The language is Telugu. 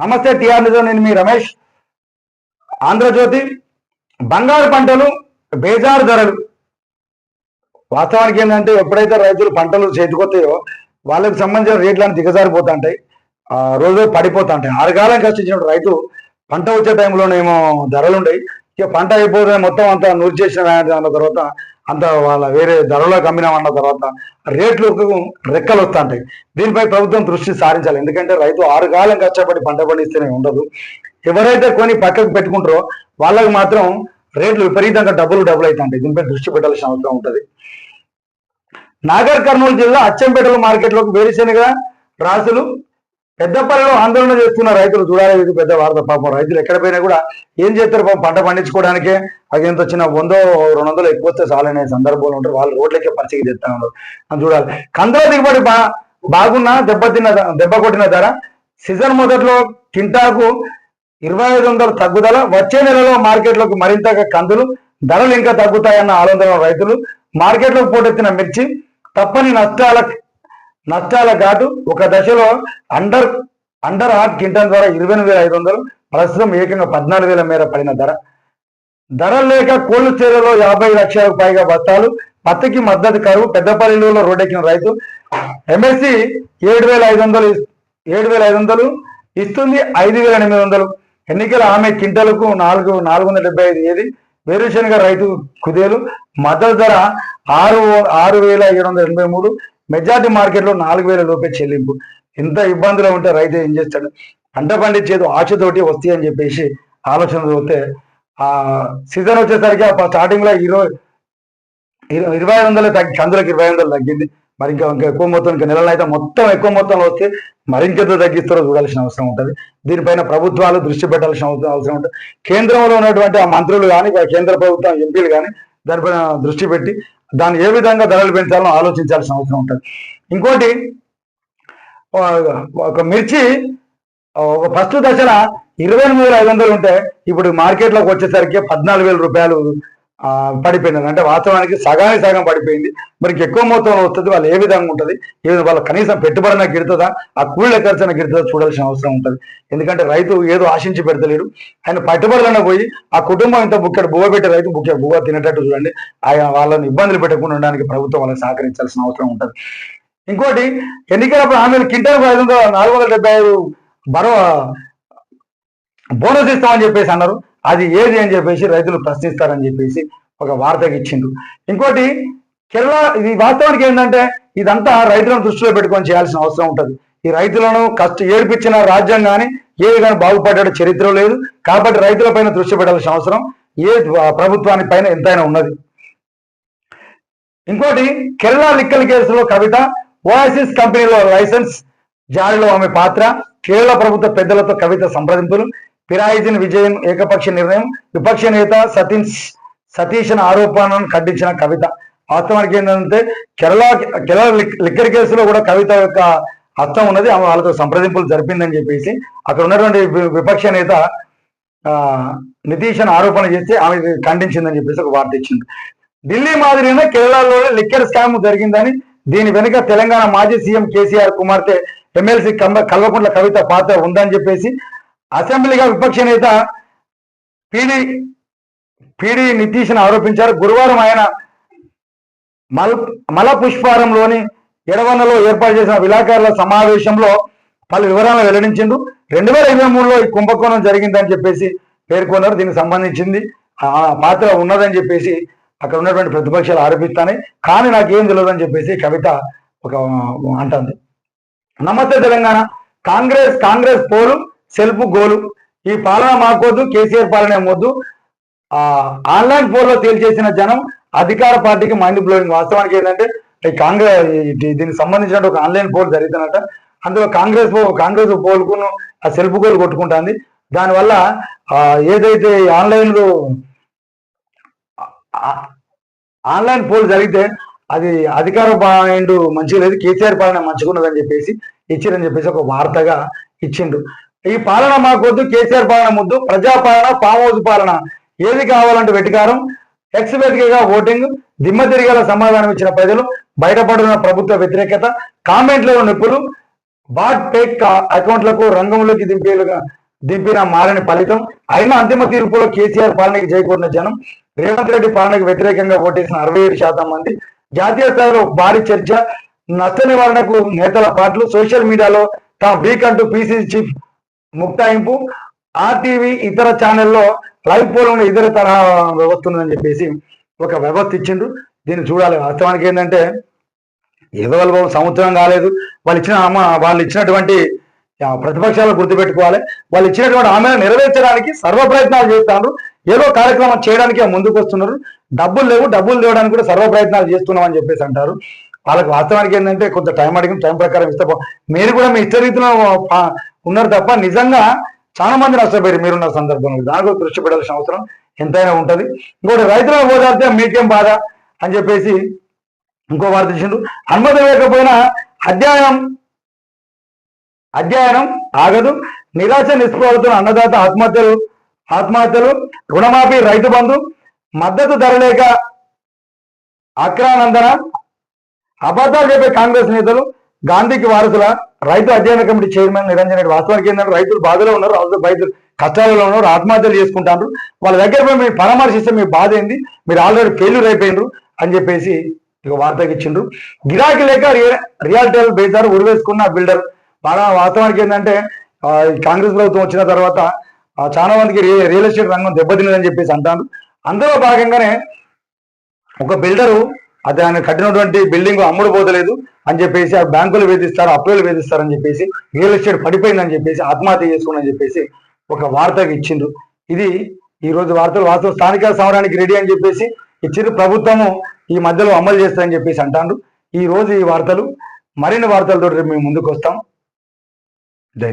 నమస్తే టిఆర్ నిజం నేను మీ రమేష్. ఆంధ్రజ్యోతి బంగారు పంటలు బేజారు ధరలు. వాస్తవానికి ఏంటంటే ఎప్పుడైతే రైతులు పంటలు చేతికొస్తాయో వాళ్ళకి సంబంధించిన రేట్లను దిగజారిపోతుంటాయి. రోజు పడిపోతా ఉంటాయి ఆరుగాలం కష్టించిన రైతు పంట వచ్చే టైంలోనేమో ధరలు ఉండయి ఇక పంట అయిపోతే మొత్తం అంతా నూరు చేసిన తర్వాత అంత వాళ్ళ వేరే ధరలోకి అమ్మినామన్న తర్వాత రేట్లు రెక్కలు వస్తుంటాయి. దీనిపై ప్రభుత్వం దృష్టి సారించాలి. ఎందుకంటే రైతు ఆరు కాలం కష్టపడి పంట పండిస్తేనే ఉండదు. ఎవరైతే కొని పక్కకు పెట్టుకుంటారో వాళ్ళకి మాత్రం రేట్లు విపరీతంగా డబ్బులు డబ్బులు అవుతుంటాయి దీనిపై దృష్టి పెట్టాల్సిన అవసరం ఉంటుంది. నాగర్ కర్నూలు జిల్లా అచ్చంపేటల మార్కెట్లోకి వేరుశెనగ రాసులు పెద్దపల్లిలో ఆందోళన చేస్తున్న రైతులు చూడాలి ఇది పెద్ద వార్త పాపం. రైతులు ఎక్కడ పోయినా కూడా ఏం చేస్తారు పాపం? పంట పండించుకోవడానికే అది ఎంత వచ్చిన వందో రెండు వందలు ఎక్కువ వస్తే చాలనే సందర్భంలో ఉంటారు. వాళ్ళు రోడ్లకే పరిచయం చేస్తా ఉన్నారు. అని చూడాలి. కందుల దిగుబడి బా బాగున్నా దెబ్బతిన్న దెబ్బ కొట్టిన ధర సీజన్ మొదట్లో కింటాకు ఇరవై ఐదు వందలు తగ్గుదల వచ్చే నెలలో మార్కెట్లోకి మరింతగా కందులు ధరలు ఇంకా తగ్గుతాయన్న ఆలోచన రైతులు మార్కెట్లోకి పోటెత్తిన మిర్చి తప్పని నష్టాల నష్టాల ఘాటు ఒక దశలో అండర్ అండర్ హాట్ కింటన్ ద్వారా ఇరవై వేల ఐదు వందలు ప్రస్తుతం ఏకంగా పద్నాలుగు వేల మేర పడిన ధర. ధరలు లేక కోళ్ళు చీరలో యాభై లక్షలకు పైగా బస్తాలు పత్తికి మద్దతు కరువు పెద్దపల్లిలో రోడ్డెక్కిన రైతు. ఎంఎస్సి ఏడు వేల ఐదు వందలు ఏడు వేల ఐదు వందలు ఇస్తుంది ఐదు వేల ఎనిమిది వందలు. ఎన్నికల ఆమె కింటలకు నాలుగు నాలుగు వందల డెబ్బై ఐదు ఏది? వేరుశనగ రైతు కుదేలు. మద్దతు ధర ఆరు ఆరు వేల ఏడు వందల ఎనభై మూడు మెజార్టీ మార్కెట్లో నాలుగు వేల లోపే చెల్లింపు. ఎంత ఇబ్బందులు ఉంటే రైతు ఏం చేస్తాడు? పంట పండించేది ఆశతోటి వస్తాయి అని చెప్పేసి ఆలోచన పోతే ఆ సీజన్ వచ్చేసరికి ఆ స్టార్టింగ్లో ఇరవై ఇరవై ఇరవై ఐదు వందలు తగ్గి కందులకు ఇరవై వందలు తగ్గింది. మరి ఇంకా ఇంకా ఎక్కువ మొత్తం ఇంకా నెలలు అయితే మొత్తం ఎక్కువ మొత్తంలో వస్తే మరింకెంత తగ్గిస్తారో చూడాల్సిన అవసరం ఉంటుంది. దీనిపైన ప్రభుత్వాలు దృష్టి పెట్టాల్సిన అవసరం అవసరం ఉంటుంది. కేంద్రంలో ఉన్నటువంటి ఆ మంత్రులు కానీ కేంద్ర ప్రభుత్వం ఎంపీలు కానీ దానిపైన దృష్టి పెట్టి దాన్ని ఏ విధంగా ధరలు పెంచాలో ఆలోచించాల్సిన అవసరం ఉంటుంది. ఇంకోటి ఒక- మిర్చి ఒక ఫస్ట్ దశన ఇరవై ఎనిమిది వేల ఐదు వందలు ఉంటే ఇప్పుడు మార్కెట్లోకి వచ్చేసరికి పద్నాలుగు వేల రూపాయలు ఆ, పడిపోయింది. అంటే వాస్తవానికి సగానికి సగం పడిపోయింది. మరి ఎక్కువ మొత్తంలో వస్తుంది వాళ్ళు ఏ విధంగా ఉంటుంది? ఏ వాళ్ళ కనీసం పెట్టుబడిన గిడుతుందా? ఆ కూళ్ళ ఖర్చున గిడుతుందా చూడాల్సిన అవసరం ఉంటుంది. ఎందుకంటే రైతు ఏదో ఆశించి పెడతలేడు. ఆయన పెట్టుబడులను పోయి ఆ కుటుంబం ఇంత బుక్కెడు బువ్వ పెట్టి రైతు బుక్క బువ్వ తినేటట్టు చూడండి. ఆయన వాళ్ళని ఇబ్బందులు పెట్టకుండా ఉండడానికి ప్రభుత్వం వాళ్ళని సహకరించాల్సిన అవసరం ఉంటుంది. ఇంకోటి ఎన్నికలప్పుడు హామీలు కింటల్ ఐదు వందల నాలుగు వందల డెబ్బై ఐదు బరో బోనస్ ఇస్తామని చెప్పేసి అన్నారు. అది ఏది అని చెప్పేసి రైతులు ప్రశ్నిస్తారని చెప్పేసి ఒక వార్తకి ఇచ్చిండు ఇంకోటి కేరళ ఇది వాస్తవానికి ఏంటంటే ఇదంతా రైతులను దృష్టిలో పెట్టుకొని చేయాల్సిన అవసరం ఉంటుంది. ఈ రైతులను కష్ట ఏడిపించిన రాజ్యం కానీ ఏ విధంగా బాగుపడ్డాడో చరిత్ర లేదు. కాబట్టి రైతులపైన దృష్టి పెట్టాల్సిన అవసరం ఏ ప్రభుత్వాని పైన ఎంతైనా ఉన్నది. ఇంకోటి కేరళ లిక్కల కేసులో కవిత ఓఎస్ఎస్ కంపెనీలో లైసెన్స్ జారీలో ఆమె పాత్ర. కేరళ ప్రభుత్వ పెద్దలతో కవిత సంప్రదింపులు. పిరాయిజిన్ విజయం ఏకపక్ష నిర్ణయం విపక్ష నేత సతీష్ సతీష్ ఆరోపణలను ఖండించిన కవిత. వాస్తవానికి ఏంటంటే కేరళ కేరళ లిక్కర్ కేసులో కూడా కవిత యొక్క హస్తం ఉన్నది. ఆమె వాళ్ళతో సంప్రదింపులు జరిపిందని చెప్పేసి అక్కడ ఉన్నటువంటి విపక్ష నేత ఆ నితీష్ ఆరోపణ చేస్తే ఆమె ఖండించిందని చెప్పేసి ఒక వార్త ఇచ్చింది. ఢిల్లీ మాదిరిగానే కేరళలో లిక్కర్ స్కామ్ జరిగిందని దీని వెనుక తెలంగాణ మాజీ సీఎం కేసీఆర్ కుమార్తె ఎమ్మెల్సీ కంబ కల్వకుంట్ల కవిత పాత్ర ఉందని చెప్పేసి అసెంబ్లీగా విపక్ష నేత పిడి పిడి నితీష్ ఆరోపించారు. గురువారం ఆయన మల్ మల పుష్పారంలోని ఎడవనలో ఏర్పాటు చేసిన విలాకారుల సమావేశంలో పలు వివరాలను వెల్లడించిండు. రెండు వేల ఇరవై మూడులో ఈ కుంభకోణం జరిగిందని చెప్పేసి పేర్కొన్నారు. దీనికి సంబంధించింది ఆ పాత్ర ఉన్నదని చెప్పేసి అక్కడ ఉన్నటువంటి ప్రతిపక్షాలు ఆరోపిస్తానే కానీ నాకేం తెలియదని చెప్పేసి కవిత ఒక అంటుంది. నమస్తే తెలంగాణ. కాంగ్రెస్ కాంగ్రెస్ పోలు సెల్ఫ్ గోలు. ఈ పాలన మాకొద్దు కేసీఆర్ పాలన ఏమొద్దు ఆన్లైన్ పోల్లో తేల్చేసిన జనం అధికార పార్టీకి మైండ్ బ్లోయింగ్ వాస్తవానికి ఏంటంటే ఈ కాంగ్రెస్ దీనికి సంబంధించిన ఒక ఆన్లైన్ పోల్ జరుగుతున్నట అందులో కాంగ్రెస్ కాంగ్రెస్ పోల్కును ఆ సెల్ఫ్ గోల్ కొట్టుకుంటుంది. దానివల్ల ఏదైతే ఆన్లైన్లో ఆన్లైన్ పోల్ జరిగితే అది అధికార పాయింట్ మంచిగా లేదు. కేసీఆర్ పాలన మంచిగా ఉన్నదని చెప్పేసి ఇచ్చిరని చెప్పేసి ఒక వార్తగా ఇచ్చిండు ఈ పాలన మాకొద్దు కేసీఆర్ పాలన ముద్దు ప్రజా పాలన ఫామ్ హౌస్ పాలన. ఏది కావాలంటే వెటికారం ఎక్స్ వేదికగా ఓటింగ్ దిమ్మ తిరిగేలా సమాధానం ఇచ్చిన ప్రజలు బయటపడుతున్న ప్రభుత్వ వ్యతిరేకత కామెంట్లలో నొప్పులు వాట్ పేక్ అకౌంట్లకు రంగంలోకి దింపేలుగా దింపిన మారని ఫలితం. అయినా అంతిమ తీర్పులో కేసీఆర్ పాలనకి చేకూరిన జనం రేవంత్ రెడ్డి పాలనకు వ్యతిరేకంగా ఓటేసిన అరవై ఏడు శాతం మంది. జాతీయ స్థాయిలో భారీ చర్చ నష్ట నివారణకు నేతల పాటలు సోషల్ మీడియాలో తమ వీక్ అంటూ పీసీసీ చీఫ్ ముక్తాయింపు ఆర్టీవీ ఇతర ఛానల్లో లైవ్ పోలింగ్ ఇతర తరహా వ్యవస్థ ఉందని చెప్పేసి ఒక వ్యవస్థ ఇచ్చిండ్రు. దీన్ని చూడాలి. వాస్తవానికి ఏంటంటే ఏదో వాళ్ళు సంవత్సరం కాలేదు. వాళ్ళు ఇచ్చిన అమ్మ వాళ్ళు ఇచ్చినటువంటి ప్రతిపక్షాలు గుర్తుపెట్టుకోవాలి. వాళ్ళు ఇచ్చినటువంటి హామీలు నెరవేర్చడానికి సర్వ ప్రయత్నాలు చేస్తున్నారు ఏదో కార్యక్రమం చేయడానికి ముందుకు వస్తున్నారు. డబ్బులు లేవు. డబ్బులు లేవడానికి కూడా సర్వ ప్రయత్నాలు చేస్తున్నామని చెప్పేసి అంటారు. వాళ్ళకి వాస్తవానికి ఏంటంటే కొంత టైం అడిగిన టైం ప్రకారం ఇస్తే మీరు కూడా మీ ఇష్ట రీతిలో ఉన్నారు తప్ప నిజంగా చాలా మంది నష్టపోయారు మీరున్న సందర్భంలో. దానికి దృష్టి పెట్టాల్సిన అవసరం ఎంతైనా ఉంటుంది. ఇంకోటి రైతులను ఓదార్తే మీకేం బాధ అని చెప్పేసి ఇంకో వార్త ఇచ్చిండ్రు అనుమతి లేకపోయినా అధ్యాయనం అధ్యయనం ఆగదు. నిరాశ నిస్పృహలతో అన్నదాత ఆత్మహత్యలు ఆత్మహత్యలు రుణమాఫీ రైతు బంధు మద్దతు ధర లేక అక్రానందన అబద్ధాలు చెప్పే కాంగ్రెస్ నేతలు గాంధీకి వారసుల రైతు అధ్యయన కమిటీ చైర్మన్ నిరంజన్ రెడ్డి వాస్తవానికి ఏంటంటే రైతులు బాధలో ఉన్నారు రైతులు కష్టాలలో ఉన్నారు ఆత్మహత్యలు చేసుకుంటారు. వాళ్ళ దగ్గర పోయి మీరు పరామర్శిస్తే మీ బాధ ఏంది? మీరు ఆల్రెడీ ఫెయిల్యూర్ అయిపోయినారు అని చెప్పేసి ఇక వార్తకి ఇచ్చిండ్రు. గిరాకీ లేక రియాలిటీ బేసారు ఉరివేసుకున్న బిల్డర్. బాగా వాస్తవానికి ఏంటంటే కాంగ్రెస్ ప్రభుత్వం వచ్చిన తర్వాత చాలా మందికి రియల్ రియల్ ఎస్టేట్ రంగం దెబ్బతిన్నదని చెప్పేసి అంటారు అందులో భాగంగానే ఒక బిల్డరు అది ఆయన కట్టినటువంటి బిల్డింగ్ అమ్ముడు పోతలేదు అని చెప్పేసి ఆ బ్యాంకులు వేధిస్తారు అప్పులు వేధిస్తారని చెప్పేసి రియల్ ఎస్టేట్ పడిపోయిందని చెప్పేసి ఆత్మహత్య చేసుకోండి చెప్పేసి ఒక వార్తకి ఇచ్చిండ్రు. ఇది ఈ రోజు వార్తలు వాస్తవం స్థానిక సమరానికి రెడీ అని చెప్పేసి ఇచ్చిండ్రు. ప్రభుత్వము ఈ మధ్యలో అమలు చేస్తారని చెప్పేసి అంటాండ్రు. ఈ రోజు ఈ వార్తలు మరిన్ని వార్తలతో మేము ముందుకు వస్తాం. జై